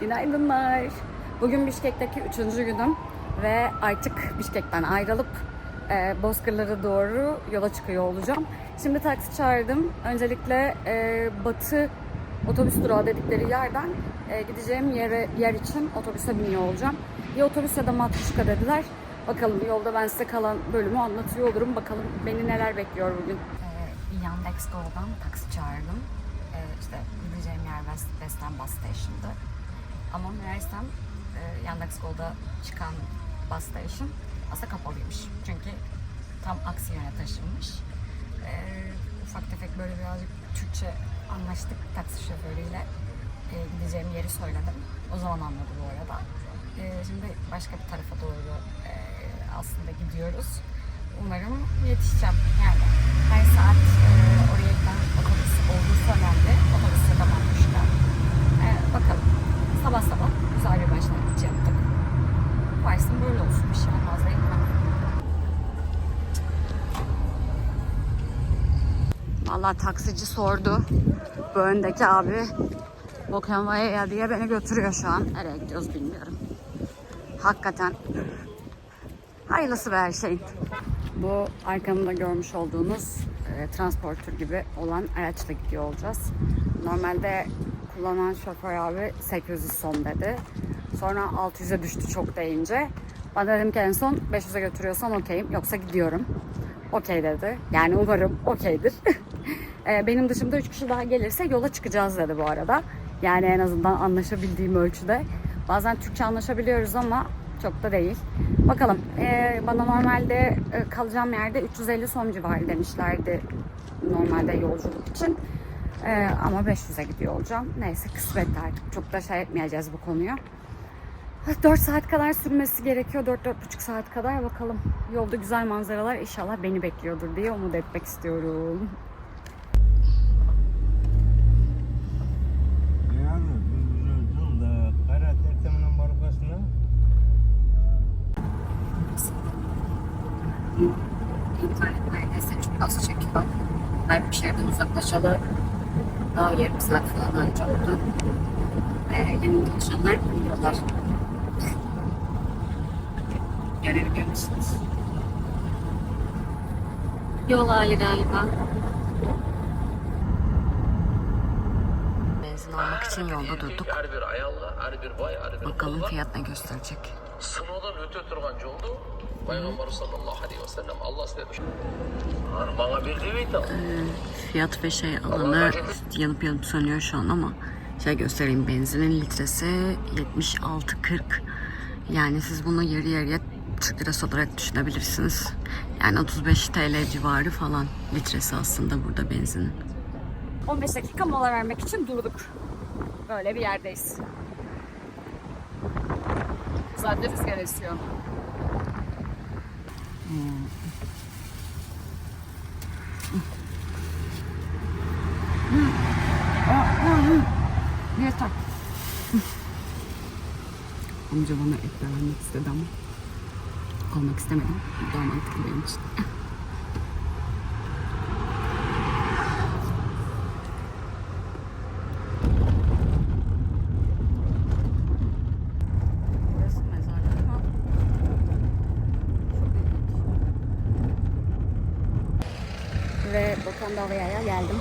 Günaydınlar. Bugün Bişkek'teki üçüncü günüm ve artık Bişkek'ten ayrılıp e, Bozkırlara doğru yola çıkıyor olacağım. Şimdi taksi çağırdım. Öncelikle e, Batı otobüs durağı dedikleri yerden e, gideceğim yere yer için otobüse biniyor olacağım. Ya otobüs ya da matruşka dediler. Bakalım yolda ben size kalan bölümü anlatıyor olurum. Bakalım beni neler bekliyor bugün. Ee, Yandex Go'dan taksi çağırdım. Ee, gideceğim yer West, Western Bus Station'dı. Ama meğersem e, Yandex Go'da çıkan bus station aslında kapalıymış. Çünkü tam aksi yöne taşınmış. Ee, ufak tefek böyle birazcık Türkçe anlaştık taksi şoförüyle. Ee, gideceğim yeri söyledim. O zaman anladı bu arada. Ee, şimdi başka bir tarafa doğru e, aslında gidiyoruz. Umarım yetişeceğim. Yani her saat e, oraya giden otobüs olduğu söylendi. Otobüse de varmışlar. E, bakalım. Sabah sabah güzel bir başlangıç yaptık. Varsın böyle olsun bir şey olmaz değil mi? Vallahi taksici sordu. Bu öndeki abi Bokenva'ya diye beni götürüyor şu an. Nereye gidiyoruz bilmiyorum. Hakikaten hayırlısı be her şeyin. Bu arkamda görmüş olduğunuz e, transportör gibi olan araçla gidiyor olacağız. Normalde kullanan şoför abi 800 son dedi. Sonra 600'e düştü çok deyince. Ben dedim ki en son 500'e götürüyorsan okeyim yoksa gidiyorum. Okey dedi. Yani umarım okeydir. E, Benim dışımda 3 kişi daha gelirse yola çıkacağız dedi bu arada. Yani en azından anlaşabildiğim ölçüde. Bazen Türkçe anlaşabiliyoruz ama çok da değil. Bakalım. e, bana normalde e, kalacağım yerde 350 son civarı demişlerdi. Normalde yolculuk için. E, ama 500'e gidiyor olacağım. Neyse kısmet artık. Çok da şey etmeyeceğiz bu konuyu. 4 saat kadar sürmesi gerekiyor. 4-4,5 saat kadar bakalım. Yolda güzel manzaralar inşallah beni bekliyordur diye umut etmek istiyorum. Yani üzüldüm da kara terteminin markasına İnternet neredeyse çok az çekiyor. Bir şehirden uzaklaşalı daha yarım saat falan önce oldu. Ve yeni çalışanlar biliyorlar. Görebiliyor musunuz? Yol hali galiba. Benzin almak için yolda durduk. Her bir ayalla, her bir bay, her bir Bakalım fiyat ne gösterecek. Sınavdan öte turgan joldu. Peygamber sallallahu aleyhi ve sellem Allah size düşün. Bana bir deveydi. Fiyat ve şey alanı yanıp yanıp sönüyor şu an ama şey göstereyim benzinin litresi 76.40 yani siz bunu yarı yarıya Türk lirası olarak düşünebilirsiniz. Yani 35 TL civarı falan litresi aslında burada benzinin. 15 dakika mola vermek için durduk. Böyle bir yerdeyiz. Zaten rüzgar esiyor. Yeter. Amca bana et vermek istedi ama almak istemedim. Daha mantıklı benim için. Burası mezarlık ama çok ilginç. Ve Bokan Davaya'ya geldim.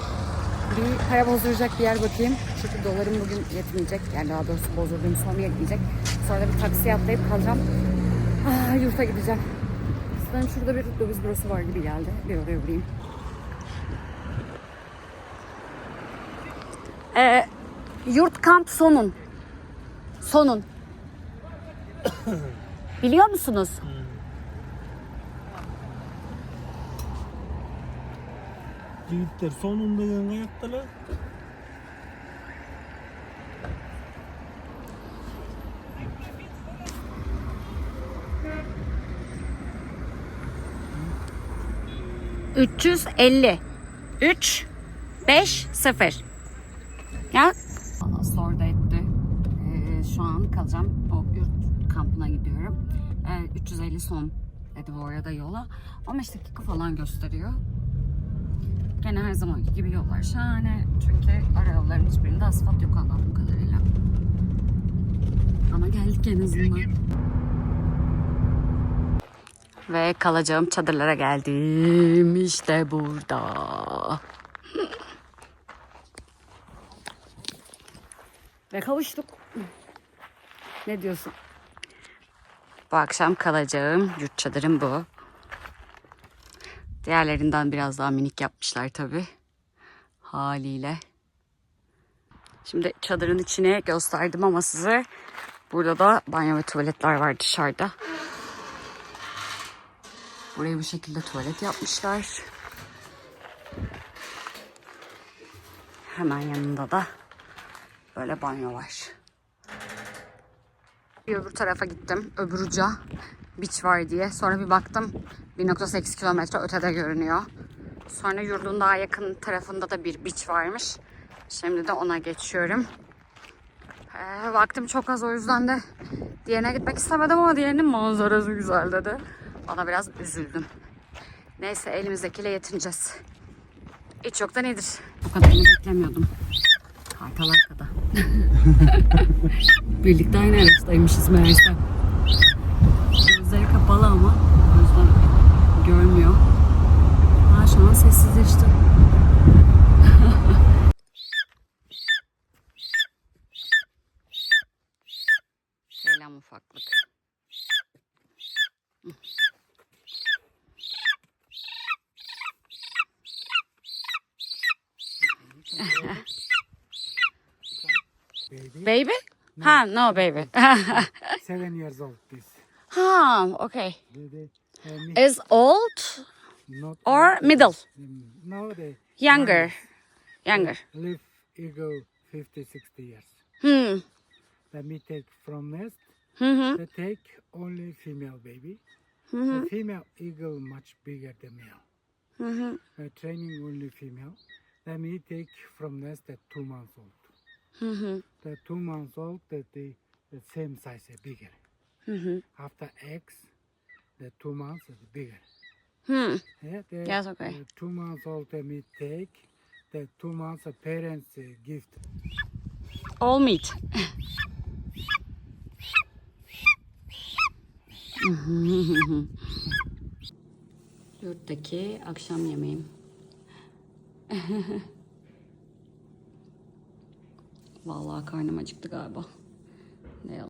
Bir para bozduracak bir yer bakayım. Çünkü dolarım bugün yetmeyecek. Yani daha doğrusu bozulduğum son yetmeyecek. Sonra bir taksiye atlayıp kalacağım. Ah, yurta gideceğim. Zaten şurada bir döviz bürosu var gibi geldi. Bir oraya uğrayayım. Ee, yurt kamp sonun. Sonun. Biliyor musunuz? Yiğitler sonunda yanga yaktılar. Üç yüz elli. Üç, beş, sıfır. Ya? Sordu etti. Ee, şu an kalacağım. O yurt kampına gidiyorum. Ee, 350 son dedi bu arada yola. 15 dakika falan gösteriyor. Gene her zamanki gibi yollar şahane. Çünkü ara yolların hiçbirinde asfalt yok anladığım kadarıyla. geldik en azından. Ve kalacağım çadırlara geldim. İşte burada. Ve kavuştuk. Ne diyorsun? Bu akşam kalacağım yurt çadırım bu. Diğerlerinden biraz daha minik yapmışlar tabi. Haliyle. Şimdi çadırın içine gösterdim ama size. Burada da banyo ve tuvaletler var dışarıda. Buraya bu şekilde tuvalet yapmışlar. Hemen yanında da böyle banyo var. Bir öbür tarafa gittim. Öbür uca beach var diye. Sonra bir baktım 1.8 kilometre ötede görünüyor. Sonra yurdun daha yakın tarafında da bir beach varmış. Şimdi de ona geçiyorum. Ee, vaktim çok az o yüzden de diğerine gitmek istemedim ama diğerinin manzarası güzel dedi. Ona biraz üzüldüm. Neyse elimizdekiyle yetineceğiz. Hiç yoktan iyidir. Bu kadarını beklemiyordum. Kartal arkada. Birlikte aynı araçtaymışız meğerse. Baby. Baby? Ha, no baby. Seven years old. This. ha, okay. They, uh, Is old not or middle? Mm, No, they Younger. Younger. live eagle 50, 60 years. Hmm. Let me take from nest. Hı. They take only female baby. The female eagle much bigger than male. Hı. Uh, training only female. Let me take from nest at two months old. Hı hı. The two months old, that they the same size, bigger. Hı hı. After eggs, the two months is bigger. Hmm. Yeah, the, Yes, okay. the two months old let me take. The two months of parents uh, gift. All meat. Yurttaki akşam yemeğim. Vallahi karnım acıktı galiba. Ne yalan.